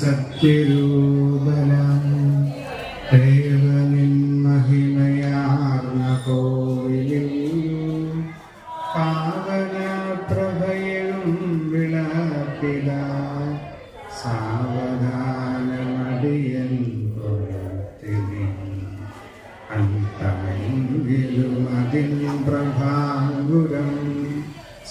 സത്യരൂപനം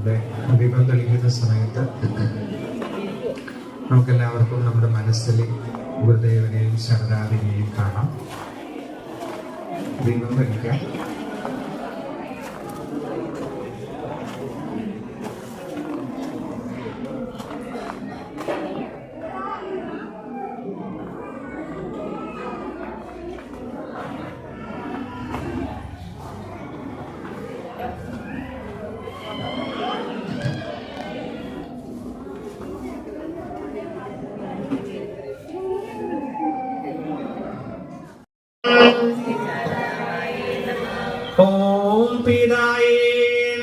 നമ്മുടെ അഭിമുഖം തെളിക്കുന്ന സമയത്ത് നമുക്കെല്ലാവർക്കും നമ്മുടെ മനസ്സിൽ ഗുരുദേവനെയും ശരണാദിനെയും കാണാം. ദീപം തെളിക്കാം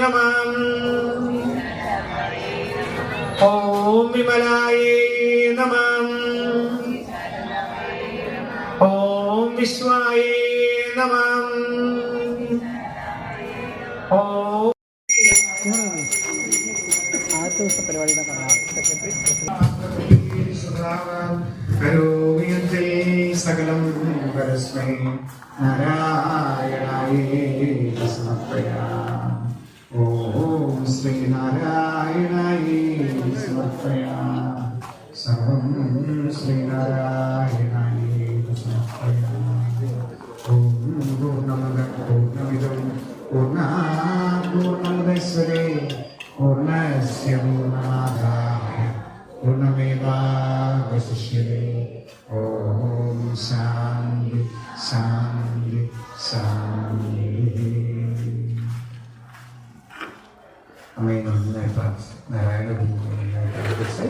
നമം. ഓം വിമലായേ നമം. ഓം വിശ്വായേ നമം. ഓം ആദ്യത്തെ ദിവസത്തെ പരിപാടിയുടെ കരോമിയത്തിൽ സകലം പരസ്മൈ. നാരായണായേ സമർപ്പയാം ശ്രീനാരായണായേ സമർപ്പയാം സർവം ശ്രീനാരായണായേ സമർപ്പയാം ഓം പൂർണമദ പൂർണമിദം പൂർണാ പൂർണമുദശ്വരേ പൂർണസ്യ പൂർണമാദായ പൂർണമേവാവശിഷ്യതേ ഓം ശാന്തി ശാന്തി ശാന്തി. അമ്മയെ നന്നായി പ്രാർത്ഥിച്ചു നാരായണ നന്നായി പ്രാർത്ഥിച്ച്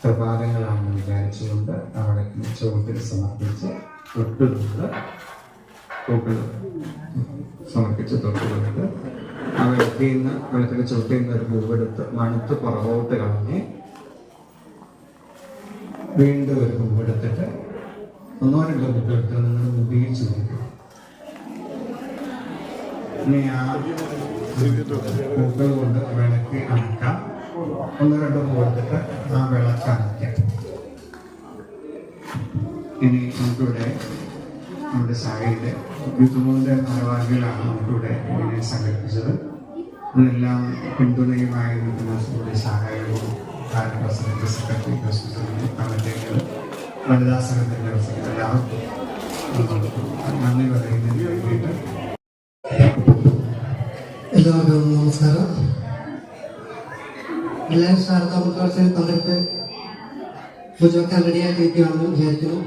പ്രഭാതങ്ങളാണെന്ന് വിചാരിച്ചുകൊണ്ട് അവിടെ ചുവട്ടിൽ സമർപ്പിച്ച് തൊട്ടുകൊണ്ട് പൂക്കൾ സമർപ്പിച്ച് തൊട്ടുകൊണ്ട് ആ വെള്ളത്തിൽ നിന്ന് വെള്ളത്തിൽ ചുവട്ടിൽ നിന്ന് ഒരു പൂവെടുത്ത് മണത്ത് പുറകോട്ട് കളഞ്ഞ് വീണ്ടും ഒരു പൂവെടുത്തിട്ട് ഒന്നോ രണ്ടോ പൂവെടുത്ത് നിങ്ങൾ ഉപയോഗിച്ച് ഇനി പൂക്കൾ കൊണ്ട് വിളക്ക് അണക്കാം. ഒന്ന് രണ്ട് പൂവെടുത്തിട്ട് ആ വിളക്ക് ഇനി നമുക്കിവിടെ നമ്മുടെ സായിയുടെ യുദ്ധമൂന്നിന്റെ ഭാരവാഹികളാണ് നമുക്കിവിടെ ഇതിനെ സംഘടിപ്പിച്ചത്. ഇതെല്ലാം പിന്തുണയുമായി നിൽക്കുന്ന സഹായവും കാര്യം പ്രസിഡന്റ് സെക്രട്ടറി കമ്മിറ്റികൾ വനിതാ സംഘത്തിന്റെ പ്രസിഡന്റ് എല്ലാവർക്കും നന്ദി പറയുന്നതിന് വേണ്ടിയിട്ട് എല്ലാവർക്കും നമസ്കാരം എല്ലാവരും ശാരദാ ഉത്സവത്തിൽ പങ്കെടുത്ത് പൂജ വെക്കാൻ റെഡിയായിട്ടിരിക്കുകയാണെന്ന് വിചാരിക്കുന്നു.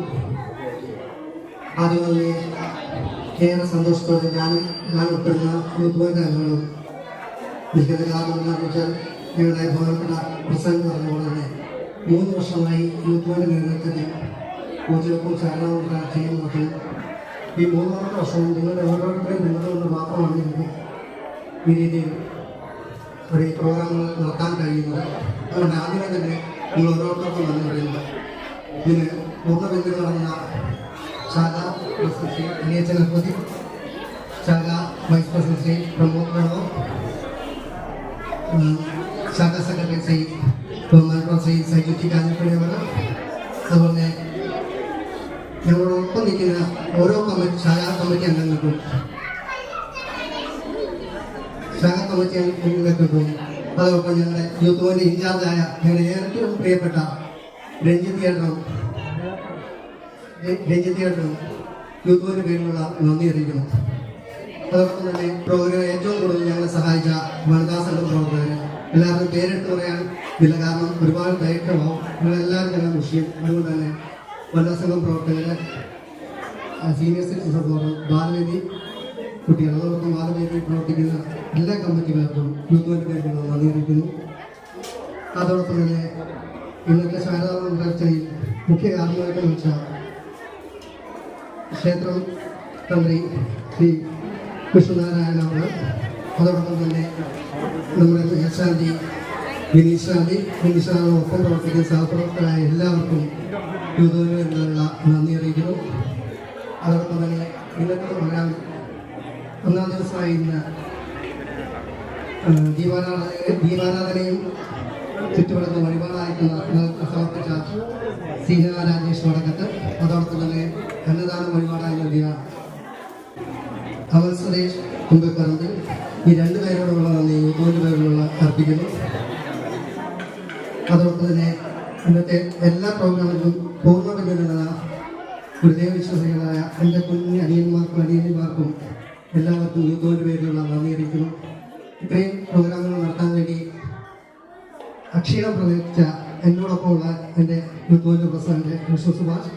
ആദ്യം തന്നെ ഏറെ സന്തോഷത്തോടെ ഞാൻ ഞാൻ ഉൾപ്പെടുന്ന യൂത്ത് അംഗങ്ങളും എനിക്കത് കാരണം എന്താണെന്ന് വെച്ചാൽ ഞങ്ങളുടെ ബഹുമാനപ്പെട്ട പ്രസംഗം പറഞ്ഞ പോലെ തന്നെ മൂന്ന് വർഷമായി യൂത്ത് നേതൃത്വത്തിൽ പൂജകൾക്കും ചാരണവും പ്രാർത്ഥനയും നടത്തുന്നു ഈ മൂന്നാമത്തെ വർഷവും നിങ്ങളുടെ ഓരോരുത്തരെയും നിന്നുകൊണ്ട് മാത്രമാണ് എനിക്ക് ഈ രീതിയിൽ ഒരു പ്രോഗ്രാമുകൾ നടത്താൻ കഴിയുന്നത് അതുകൊണ്ട് ആദ്യമേ തന്നെ നിങ്ങൾ ഓരോരുത്തർക്കും നന്ദി പറയുന്നത്. ഇതിന് പൂർണബന്ധം നടന്ന ശാഖ പ്രസിഡന്റ് അനിയച്ചൻ അഹമ്മദി ശാഖ വൈസ് പ്രസിഡന്റ് ശ്രീ പ്രമോദ് പ്രണവ് ശാഖ സെക്രട്ടറി ശ്രീ മലപ്പുറം ശ്രീ സൈജുറ്റി കാഞ്ഞിപ്പുഴയവർ അതുപോലെ ഞങ്ങളോടൊപ്പം നിൽക്കുന്ന ഓരോ കമ്മിറ്റി ശാഖാ കമ്മിറ്റി അംഗങ്ങൾക്കും ശാഖാ കമ്മിറ്റി അംഗങ്ങൾക്കും അതോടൊപ്പം ഞങ്ങളുടെ യൂത്ത് ബോർഡ് ഇൻചാർജായ ഞങ്ങളുടെ ഏറ്റവും പ്രിയപ്പെട്ട രഞ്ജിത്ത് തിയേറ്ററും രഞ്ജിത്ത് തിയേറ്ററും യൂത്ത് ബോർഡിന് പേരിലുള്ള നന്ദി അറിയിക്കുന്നു. അതോടൊപ്പം തന്നെ പ്രോഗ്രാം ഏറ്റവും കൂടുതൽ ഞങ്ങളെ സഹായിച്ച വനിതാ സംഘം പ്രവർത്തകർ എല്ലാവരും പേരെടുത്ത് പറയാൻ ഇല്ല. കാരണം ഒരുപാട് ദൈർഘ്യമാവും. നിങ്ങളെല്ലാവരും ഞങ്ങൾ മുസ്ലിം അതുകൊണ്ട് തന്നെ വനിതാ സംഘം പ്രവർത്തകര് സീനിയർ സിറ്റിസൺ ഫോറം ബാലവേദി അതോടൊപ്പം ബാലവേദി പ്രവർത്തിക്കുന്ന എല്ലാ കമ്മിറ്റികൾക്കും യൂത്ത് പേരിലുള്ള നന്ദി അറിയിക്കുന്നു അതോടൊപ്പം തന്നെ ഇന്നത്തെ ശാരദാ നേർച്ചയിൽ മുഖ്യ കാരണമായിട്ട് വെച്ച ക്ഷേത്രം തന്ത്രി ശ്രീ കൃഷ്ണനാരായണ അതോടൊപ്പം തന്നെ നമ്മുടെ മേശാന്തി വിനീശാന്തി ഒപ്പം പ്രവർത്തിക്കുന്ന സഹപ്രവർത്തകരായ എല്ലാവർക്കും യൂതോന് എന്നുള്ള നന്ദി അറിയിക്കുന്നു. അതോടൊപ്പം തന്നെ ഇന്നത്തെ പ്രോഗ്രാം ഒന്നാം ദിവസമായി ഇന്ന് ദീപാരാധനയും ചുറ്റുപാടുന്ന വഴിപാടായിട്ട് നമുക്ക് സമർപ്പിച്ച സീന രാജേഷ് വടക്കത്ത് അതോടൊപ്പം തന്നെ അന്നദാന വഴിപാടായി നൽകിയ അമൽ സുരേഷ് കുമ്പക്കറമ്പിൽ ഈ രണ്ടു പേരോടുള്ള നന്ദി മൂന്ന് പേരോടുള്ള അർപ്പിക്കുന്നു. അതോടൊപ്പം തന്നെ ഇന്നത്തെ എല്ലാ പ്രോഗ്രാമിലും പൂർണ ഗുരുദേവ വിശ്വസികളായ എന്റെ കുഞ്ഞു അനിയന്മാർക്കും അനിയന്മാർക്കും എല്ലാവർക്കും യൂത്തോന്റെ പേരിലുള്ള നന്ദി അറിയിക്കുന്നു. ഇത്രയും പ്രോഗ്രാമുകൾ നടത്താൻ വേണ്ടി അക്ഷീണം പ്രവർത്തിച്ച എന്നോടൊപ്പമുള്ള എന്റെ യൂത്തോന്റെ president Vishnu Subhash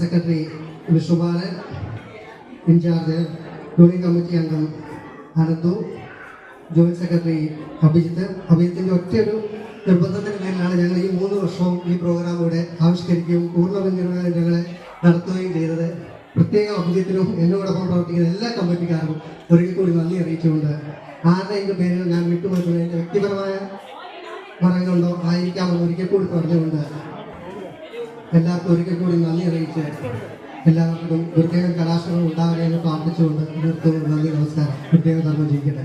secretary Vishnubalan in charge join committee അംഗം അനന്തു ജോയിന്റ് സെക്രട്ടറി അഭിജിത്ത്. അഭിജിത്തിന്റെ ഒറ്റയൊരു നിർബന്ധത്തിന് മേലാണ് ഞങ്ങൾ ഈ മൂന്ന് വർഷവും ഈ പ്രോഗ്രാം ഇവിടെ ആവിഷ്കരിക്കുകയും പൂർണ ഞങ്ങളെ നടത്തുകയും ചെയ്തത്. പ്രത്യേക അഭിജിത്തിനും എന്നോടൊപ്പം പ്രവർത്തിക്കുന്ന എല്ലാ കമ്മിറ്റിക്കാർക്കും ഒരിക്കൽ കൂടി നന്ദി അറിയിച്ചുകൊണ്ട് ആരുടെയെങ്കിലും പേരിൽ ഞാൻ വിട്ടുപോയിട്ടുള്ള എന്റെ വ്യക്തിപരമായ പറയുന്നുണ്ടോ ആയിരിക്കാമെന്ന് ഒരിക്കൽ കൂടി പറഞ്ഞുകൊണ്ട് എല്ലാവർക്കും ഒരിക്കൽ കൂടി നന്ദി അറിയിച്ച് എല്ലാവർക്കും പ്രത്യേകം കലാശങ്ങൾ ഉണ്ടാകണമെന്ന് പ്രാർത്ഥിച്ചുകൊണ്ട് നിർത്തുന്നു. നന്ദി നമസ്കാരം. പ്രത്യേക ധർമ്മം ചെയ്യിക്കട്ടെ